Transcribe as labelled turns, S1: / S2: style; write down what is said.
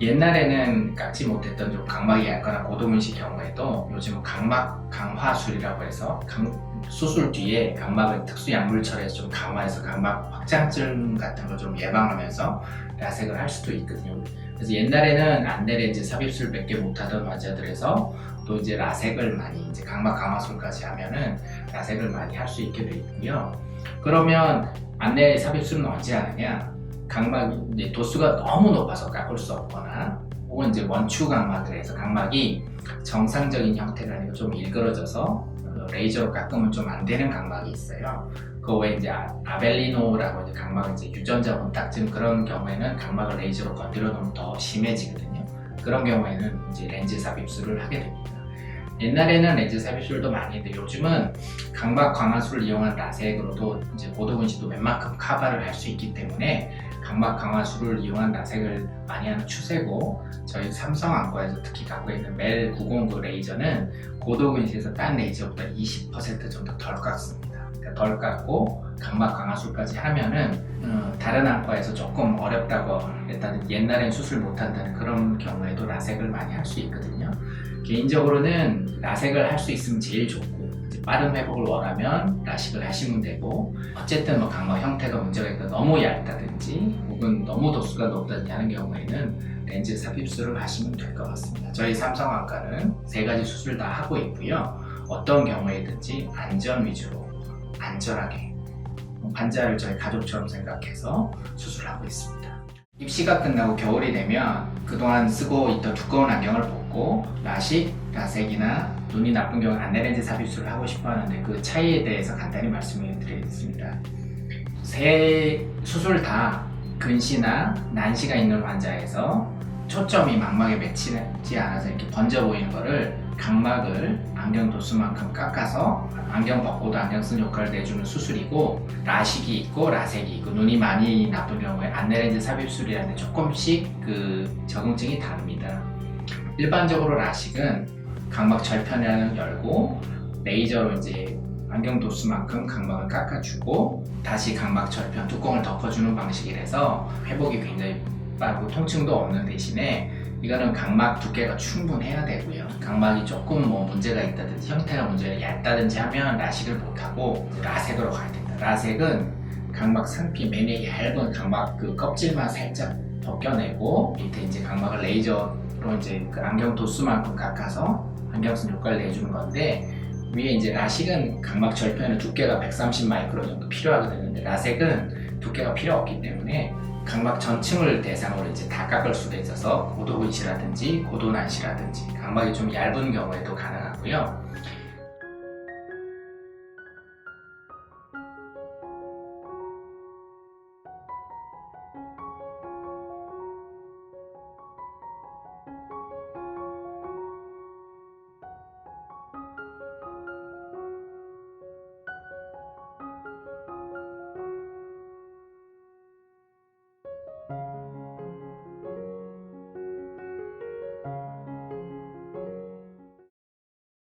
S1: 옛날에는 깎지 못했던 좀 각막이 얇거나 고도문식 경우에도 요즘은 각막 강화술이라고 해서 강- 수술 뒤에 각막을 특수 약물 처리해서 좀 강화해서 각막 확장증 같은 걸 좀 예방하면서 라섹을 할 수도 있거든요. 그래서 옛날에는 안내렌즈 삽입술 몇 개 못하던 환자들에서 또 이제 라섹을 많이 이제 각막 강화술까지 하면은 라섹을 많이 할 수 있게 돼 있고요. 그러면 안내 삽입술은 언제 하느냐? 각막이 이제 도수가 너무 높아서 깎을 수 없거나 혹은 이제 원추 각막을 해서 각막이 정상적인 형태가 아니고 좀 일그러져서 어, 레이저로 깎으면 좀 안 되는 각막이 있어요. 그 외에 이제 아- 아벨리노라고 이제 각막 이제 유전자 혼탁증 그런 경우에는 각막을 레이저로 건드려 놓으면 더 심해지거든요. 그런 경우에는 이제 렌즈 삽입술을 하게 됩니다. 옛날에는 렌즈 삽입술도 많이 했는데 요즘은 각막 강화술을 이용한 라섹으로도 이제 고도근시도 웬만큼 커버를 할 수 있기 때문에 각막 강화술을 이용한 라섹을 많이 하는 추세고 저희 삼성 안과에서 특히 갖고 있는 멜 909 레이저는 고도 근시에서 딴 레이저보다 20% 정도 덜 깎습니다. 그러니까 덜 깎고 각막 강화술까지 하면은 어, 다른 안과에서 조금 어렵다고 했다는 옛날엔 수술 못한다는 그런 경우에도 라섹을 많이 할 수 있거든요. 개인적으로는 라섹을 할 수 있으면 제일 좋고 빠른 회복을 원하면 라식을 하시면 되고 어쨌든 뭐 각막 형태가 문제가 있다 너무 얇다든지 혹은 너무 도수가 높다든지 하는 경우에는 렌즈 삽입술을 하시면 될 것 같습니다. 저희 삼성안과는 세 가지 수술 다 하고 있고요. 어떤 경우에든지 안전 위주로 안전하게 환자를 저희 가족처럼 생각해서 수술하고 있습니다. 입시가 끝나고 겨울이 되면 그동안 쓰고 있던 두꺼운 안경을 벗고 라식, 라섹이나 눈이 나쁜 경우 안내렌즈 삽입술을 하고 싶어 하는데 그 차이에 대해서 간단히 말씀을 드리겠습니다. 세 수술 다 근시나 난시가 있는 환자에서 초점이 망막에 맺히지 않아서 이렇게 번져 보이는 거를 각막을 안경 도수만큼 깎아서 안경 벗고도 안경 쓴 효과를 내주는 수술이고 라식이 있고 라섹이 있고 눈이 많이 나쁜 경우에 안내렌즈 삽입술이라는데 조금씩 그 적응증이 다릅니다. 일반적으로 라식은 각막 절편을 열고 레이저로 이제 안경 도수만큼 각막을 깎아주고 다시 각막 절편 뚜껑을 덮어주는 방식이라서 회복이 굉장히 빠르고 통증도 없는 대신에 이거는 각막 두께가 충분해야 되고요. 각막이 조금 뭐 문제가 있다든지 형태가 문제가 얇다든지 하면 라식을 못하고 라섹으로 가야 된다. 라섹은 각막 상피 매매 얇은 각막 그 껍질만 살짝 벗겨내고 밑에 이제 각막을 레이저 로 이제 그 안경 도수만큼 깎아서 안경 쓴 효과를 내주는 건데 위에 이제 라식은 각막 절편의 두께가 130 마이크로 정도 필요하거든요. 근데 라섹은 두께가 필요 없기 때문에 각막 전층을 대상으로 이제 다 깎을 수도 있어서 고도근시라든지 고도난시라든지 각막이 좀 얇은 경우에도 가능하고요.